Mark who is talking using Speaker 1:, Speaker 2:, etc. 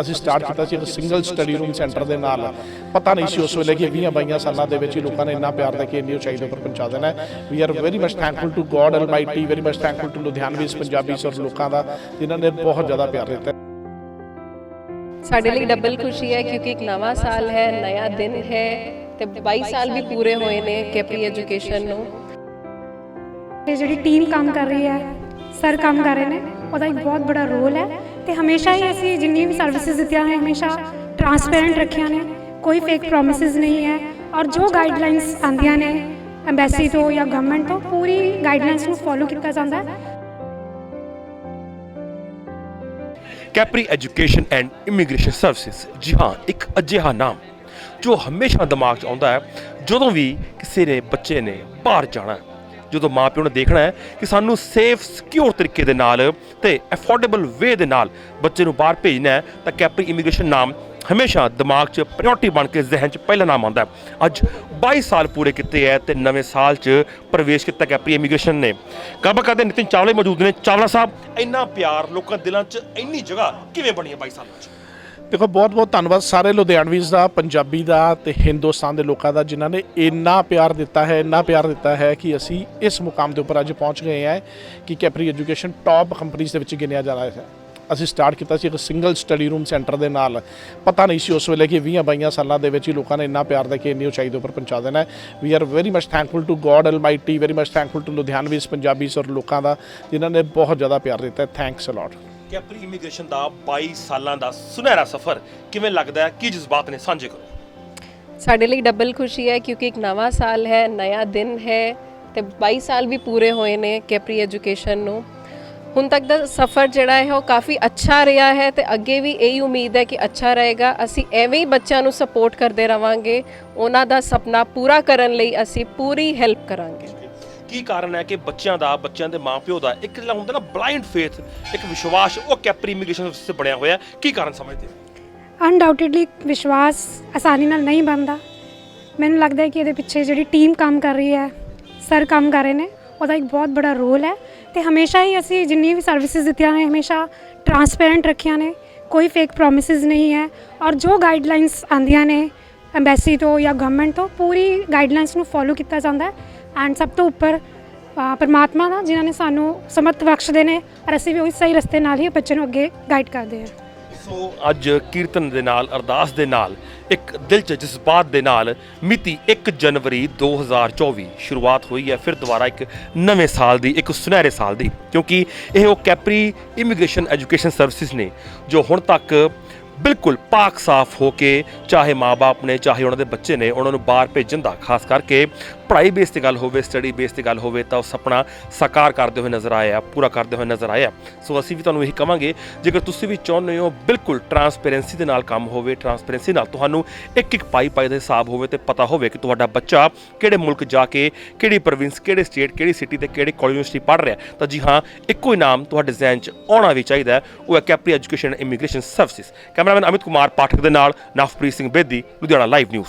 Speaker 1: ਅਸੀਂ ਸਟਾਰਟ ਕੀਤਾ ਸੀ ਇੱਕ ਸਿੰਗਲ ਸਟੱਡੀ ਰੂਮ ਸੈਂਟਰ ਦੇ ਨਾਲ। ਪਤਾ ਨਹੀਂ ਸੀ ਉਸ ਵੇਲੇ ਕਿ 20 22 ਸਾਲਾਂ ਦੇ ਵਿੱਚ ਹੀ ਲੋਕਾਂ ਨੇ ਇੰਨਾ ਪਿਆਰ ਦੇ ਕੇ ਇੰਨੀ ਉਚਾਈ ਦੇ ਉੱਪਰ ਪਹੁੰਚਾ ਦੇਣਾ we are very much thankful to God almighty very much thankful to Ludhianvis Punjabis ਔਰ ਲੋਕਾਂ ਦਾ ਜਿਨ੍ਹਾਂ ਨੇ ਬਹੁਤ ਜ਼ਿਆਦਾ ਪਿਆਰ ਦਿੱਤਾ।
Speaker 2: ਸਾਡੇ ਲਈ ਡਬਲ ਖੁਸ਼ੀ ਹੈ ਕਿਉਂਕਿ ਇੱਕ ਨਵਾਂ ਸਾਲ ਹੈ ਨਵਾਂ ਦਿਨ ਹੈ ਤੇ 22 ਸਾਲ ਵੀ ਪੂਰੇ ਹੋਏ ਨੇ ਕੈਪਰੀ ਐਜੂਕੇਸ਼ਨ ਨੂੰ।
Speaker 3: ਤੇ ਜਿਹੜੀ ਟੀਮ ਕੰਮ ਕਰ ਰਹੀ ਹੈ ਸਰ ਕੰਮ ਕਰ ਰਹੇ ਨੇ ਉਹਦਾ ਇੱਕ ਬਹੁਤ ਬੜਾ ਰੋਲ ਹੈ। ਤੇ ਹਮੇਸ਼ਾ ਹੀ ਅਸੀਂ ਜਿੰਨੀ ਵੀ ਸਰਵਿਸਿਜ਼ ਦਿੱਤੀਆਂ ਨੇ, ਹਮੇਸ਼ਾ ਟਰਾਂਸਪੇਰੈਂਟ ਰੱਖੀਆਂ ਨੇ, ਕੋਈ ਫੇਕ ਪ੍ਰੋਮਿਸਸ ਨਹੀਂ ਹੈ ਔਰ ਜੋ ਗਾਈਡਲਾਈਨਸ ਆਉਂਦੀਆਂ ਨੇ ਐਮਬੈਸੀ ਤੋਂ ਜਾਂ ਗਵਰਨਮੈਂਟ ਤੋਂ, ਪੂਰੀ ਗਾਈਡਲਾਈਨਸ ਨੂੰ ਫੋਲੋ ਕੀਤਾ ਜਾਂਦਾ ਹੈ
Speaker 4: Capri education and immigration services ਜੀ ਹਾਂ, ਇੱਕ ਅਜਿਹਾ ਨਾਮ ਜੋ ਹਮੇਸ਼ਾ ਦਿਮਾਗ 'ਚ ਆਉਂਦਾ ਹੈ, ਜਦੋਂ ਵੀ ਕਿਸੇ ਨੇ ਬੱਚੇ ਨੇ ਬਾਹਰ ਜਾਣਾ ਹੈ। ਜਦੋਂ ਮਾਪਿਓ ਨੇ ਦੇਖਣਾ ਹੈ ਕਿ ਸਾਨੂੰ ਸੇਫ ਸਿਕਿਉਰ ਤਰੀਕੇ ਦੇ ਨਾਲ ਤੇ ਅਫੋਰਡੇਬਲ ਵੇ ਦੇ ਨਾਲ ਬੱਚੇ ਨੂੰ ਬਾਹਰ ਭੇਜਣਾ ਹੈ, ਤਾਂ ਕੈਪਰੀ ਇਮੀਗ੍ਰੇਸ਼ਨ ਨਾਮ ਹਮੇਸ਼ਾ ਦਿਮਾਗ 'ਚ ਪ੍ਰਾਇੋਰਟੀ ਬਣ ਕੇ ਜ਼ਿਹਨ 'ਚ ਪਹਿਲਾ ਨਾਮ ਆਉਂਦਾ ਅੱਜ 22 ਸਾਲ ਪੂਰੇ ਕੀਤੇ ਹੈ ਤੇ ਨਵੇਂ ਸਾਲ 'ਚ ਪ੍ਰਵੇਸ਼ ਕੀਤਾ ਕੈਪਰੀ ਇਮੀਗ੍ਰੇਸ਼ਨ ਨੇ। ਗੱਲਬਾਤ ਕਰਦੇ ਨਿਤਿਨ ਚਾਵਲੇ ਮੌਜੂਦ ਨੇ। ਚਾਵਲਾ ਸਾਹਿਬ, ਇੰਨਾ ਪਿਆਰ ਲੋਕਾਂ ਦਿਲਾਂ 'ਚ, ਇੰਨੀ ਜਗ੍ਹਾ ਕਿਵੇਂ ਬਣੀ ਹੈ 22 ਸਾਲਾਂ 'ਚ
Speaker 1: ਦੇਖੋ, ਬਹੁਤ ਬਹੁਤ ਧੰਨਵਾਦ ਸਾਰੇ ਲੁਧਿਆਣਵੀਜ਼ ਦਾ, ਪੰਜਾਬੀ ਦਾ ਤੇ ਹਿੰਦੁਸਤਾਨ ਦੇ ਲੋਕਾਂ ਦਾ ਜਿਨ੍ਹਾਂ ਨੇ ਇੰਨਾ ਪਿਆਰ ਦਿੱਤਾ ਹੈ, ਇੰਨਾ ਪਿਆਰ ਦਿੱਤਾ ਹੈ ਕਿ ਅਸੀਂ ਇਸ ਮੁਕਾਮ ਦੇ ਉੱਪਰ ਅੱਜ ਪਹੁੰਚ ਗਏ ਹਾਂ ਕਿ ਕੈਪਰੀ ਐਜੂਕੇਸ਼ਨ ਟੌਪ ਕੰਪਨੀਆਂ ਦੇ ਵਿੱਚ ਗਿਣਿਆ ਜਾ ਰਿਹਾ ਹੈ। ਅਸੀਂ ਸਟਾਰਟ ਕੀਤਾ ਸੀ ਇੱਕ ਸਿੰਗਲ ਸਟੱਡੀ ਰੂਮ ਸੈਂਟਰ ਦੇ ਨਾਲ। ਪਤਾ ਨਹੀਂ ਸੀ ਉਸ ਵੇਲੇ ਕਿ 20 22 ਸਾਲਾਂ ਦੇ ਵਿੱਚ ਹੀ ਲੋਕਾਂ ਨੇ ਇੰਨਾ ਪਿਆਰ ਦੇ ਕੇ ਇੰਨੀ ਉਚਾਈ ਦੇ ਉੱਪਰ ਪਹੁੰਚਾ ਦੇਣਾ we are very much thankful to God Almighty very much thankful to ਲੁਧਿਆਣਵੀਜ਼ Punjabis ਔਰ ਲੋਕਾਂ ਦਾ ਜਿਨ੍ਹਾਂ ਨੇ ਬਹੁਤ ਜ਼ਿਆਦਾ ਪਿਆਰ ਦਿੱਤਾ thanks a lot
Speaker 4: Capri immigration ਦਾ 22 ਸਾਲਾਂ ਦਾ ਸੁਨਹਿਰਾ ਸਫ਼ਰ ਕਿਵੇਂ ਲੱਗਦਾ ਹੈ? ਕੀ ਜਜ਼ਬਾਤ ਨੇ? ਸਾਂਝੇ ਕਰੋ।
Speaker 2: ਸਾਡੇ ਲਈ ਡਬਲ ਖੁਸ਼ੀ ਹੈ ਕਿਉਂਕਿ ਇੱਕ ਨਵਾਂ ਸਾਲ ਹੈ, ਨਵਾਂ ਦਿਨ ਹੈ ਤੇ 22 ਸਾਲ ਵੀ ਪੂਰੇ ਹੋਏ ਨੇ ਕੈਪਰੀ ਐਜੂਕੇਸ਼ਨ ਨੂੰ। ਹੁਣ ਤੱਕ ਦਾ ਸਫ਼ਰ ਜਿਹੜਾ ਹੈ, ਉਹ ਕਾਫੀ ਅੱਛਾ ਰਿਹਾ ਹੈ ਤੇ ਅੱਗੇ ਵੀ ਇਹੀ ਉਮੀਦ ਹੈ ਕਿ ਅੱਛਾ ਰਹੇਗਾ। ਅਸੀਂ ਐਵੇਂ ਹੀ ਬੱਚਿਆਂ ਨੂੰ ਸਪੋਰਟ ਕਰਦੇ ਰਵਾਂਗੇ। ਉਹਨਾਂ ਦਾ ਸੁਪਨਾ ਪੂਰਾ ਕਰਨ ਲਈ ਅਸੀਂ ਪੂਰੀ ਹੈਲਪ ਕਰਾਂਗੇ।
Speaker 4: ਕੀ ਕਾਰਨ ਹੈ ਕਿ ਬੱਚਿਆਂ ਦਾ, ਬੱਚਿਆਂ ਦੇ ਮਾਪਿਓ ਦਾ ਇੱਕ ਜਿਹੜਾ ਹੁੰਦਾ ਨਾ ਬਲਾਈਂਡ ਫੇਥ ਇੱਕ ਵਿਸ਼ਵਾਸ, ਉਹ ਕੈਪਰੀ ਇਮੀਗ੍ਰੇਸ਼ਨ ਵਿੱਚ ਬਣਿਆ ਹੋਇਆ ਹੈ। ਕੀ ਕਾਰਨ ਸਮਝਦੇ ਹੋ?
Speaker 3: ਅਨਡਾਊਟਡਲੀ ਵਿਸ਼ਵਾਸ ਆਸਾਨੀ ਨਾਲ ਨਹੀਂ ਬਣਦਾ। ਮੈਨੂੰ ਲੱਗਦਾ ਹੈ ਕਿ ਇਹਦੇ ਪਿੱਛੇ ਜਿਹੜੀ ਟੀਮ ਕੰਮ ਕਰ ਰਹੀ ਹੈ, ਸਰ ਕੰਮ ਕਰ ਰਹੇ ਨੇ, ਉਹਦਾ ਇੱਕ ਬਹੁਤ ਬੜਾ ਰੋਲ ਹੈ ਤੇ ਹਮੇਸ਼ਾ ਹੀ ਅਸੀਂ ਜਿੰਨੀ ਵੀ ਸਰਵਿਸਿਜ਼ ਦਿੱਤੀਆਂ ਨੇ, ਹਮੇਸ਼ਾ ਟਰਾਂਸਪੇਰੈਂਟ ਰੱਖੀਆਂ ਨੇ, ਕੋਈ ਫੇਕ ਪ੍ਰੋਮਿਸਸ ਨਹੀਂ ਹੈ ਔਰ ਜੋ ਗਾਈਡਲਾਈਨਸ ਆਉਂਦੀਆਂ ਨੇ ਐਮਬੈਸੀ ਤੋਂ ਜਾਂ ਗਵਰਨਮੈਂਟ ਤੋਂ, ਪੂਰੀ ਗਾਈਡਲਾਈਨਸ ਨੂੰ ਫੋਲੋ ਕੀਤਾ ਜਾਂਦਾ ਹੈ। ਐਂਡ ਸਭ ਤੋਂ ਉੱਪਰ ਪਰਮਾਤਮਾ ਦਾ ਜਿਨ੍ਹਾਂ ਨੇ ਸਾਨੂੰ ਸਮਰਥ ਬਖਸ਼ਦੇ ਨੇ, ਔਰ ਅਸੀਂ ਵੀ ਉਹੀ ਸਹੀ ਰਸਤੇ ਨਾਲ ਹੀ ਬੱਚੇ ਨੂੰ ਅੱਗੇ ਗਾਈਡ ਕਰਦੇ ਹਾਂ।
Speaker 4: ਸੋ ਅੱਜ ਕੀਰਤਨ ਦੇ ਨਾਲ, ਅਰਦਾਸ ਦੇ ਨਾਲ, ਇੱਕ ਦਿਲ 'ਚ ਜਜ਼ਬਾਤ ਦੇ ਨਾਲ ਮਿਤੀ 1 ਜਨਵਰੀ 2024 ਸ਼ੁਰੂਆਤ ਹੋਈ ਹੈ। ਫਿਰ ਦੁਬਾਰਾ ਇੱਕ ਨਵੇਂ ਸਾਲ ਦੀ, ਇੱਕ ਸੁਨਹਿਰੇ ਸਾਲ ਦੀ, ਕਿਉਂਕਿ ਇਹ ਉਹ ਕੈਪਰੀ ਇਮੀਗ੍ਰੇਸ਼ਨ ਐਜੂਕੇਸ਼ਨ ਸਰਵਿਸਿਜ਼ ਨੇ, ਜੋ ਹੁਣ ਤੱਕ ਬਿਲਕੁਲ ਪਾਕ ਸਾਫ਼ ਹੋ ਕੇ ਚਾਹੇ ਮਾਪੇ ਨੇ, ਚਾਹੇ ਉਹਨਾਂ ਦੇ ਬੱਚੇ ਨੇ ਉਹਨਾਂ ਨੂੰ ਬਾਹਰ ਭੇਜਣ ਦਾ, ਖਾਸ ਕਰਕੇ ਪੜ੍ਹਾਈ ਬੇਸ ਤੇ ਗੱਲ ਹੋਵੇ ਸਟੱਡੀ ਬੇਸ ਤੇ ਗੱਲ ਹੋਵੇ, ਤਾਂ ਉਹ ਸੁਪਨਾ ਸਾਕਾਰ ਕਰਦੇ ਹੋਏ ਨਜ਼ਰ ਆਇਆ, ਪੂਰਾ ਕਰਦੇ ਹੋਏ ਨਜ਼ਰ ਆਇਆ। ਸੋ ਅਸੀਂ ਵੀ ਤੁਹਾਨੂੰ ਇਹੀ ਕਵਾਂਗੇ, ਜੇਕਰ ਤੁਸੀਂ ਵੀ ਚਾਹੁੰਦੇ ਹੋ ਬਿਲਕੁਲ ਟਰਾਂਸਪੇਰੈਂਸੀ ਦੇ ਨਾਲ ਕੰਮ ਹੋਵੇ ਟਰਾਂਸਪੇਰੈਂਸੀ ਨਾਲ ਤੁਹਾਨੂੰ ਇੱਕ ਇੱਕ ਪਾਈ ਪਾਈ ਦਾ ਹਿਸਾਬ ਹੋਵੇ ਤੇ ਪਤਾ ਹੋਵੇ ਕਿ ਤੁਹਾਡਾ ਬੱਚਾ ਕਿਹੜੇ ਮੁਲਕ ਜਾ ਕੇ, ਕਿਹੜੀ ਪ੍ਰੋਵਿੰਸ ਕਿਹੜੇ ਸਟੇਟ ਕਿਹੜੀ ਸਿਟੀ ਤੇ ਕਿਹੜੇ ਕਾਲਜ ਯੂਨੀਵਰਸਿਟੀ ਪੜ੍ਹ ਰਿਹਾ ਤਾਂ ਜੀ ਹਾਂ, ਇੱਕੋ ਹੀ ਨਾਮ ਤੁਹਾਡੇ ਜ਼ਿਹਨ 'ਚ ਆਉਣਾ ਵੀ ਚਾਹੀਦਾ ਉਹ ਹੈ Capri education immigration services cameraman Amit Kumar Pathak ਦੇ ਨਾਲ ਨਵਪ੍ਰੀਤ ਸਿੰਘ ਬੇਦੀ ਲੁਧਿਆਣਾ ਲਾਈਵ ਨਿਊਜ਼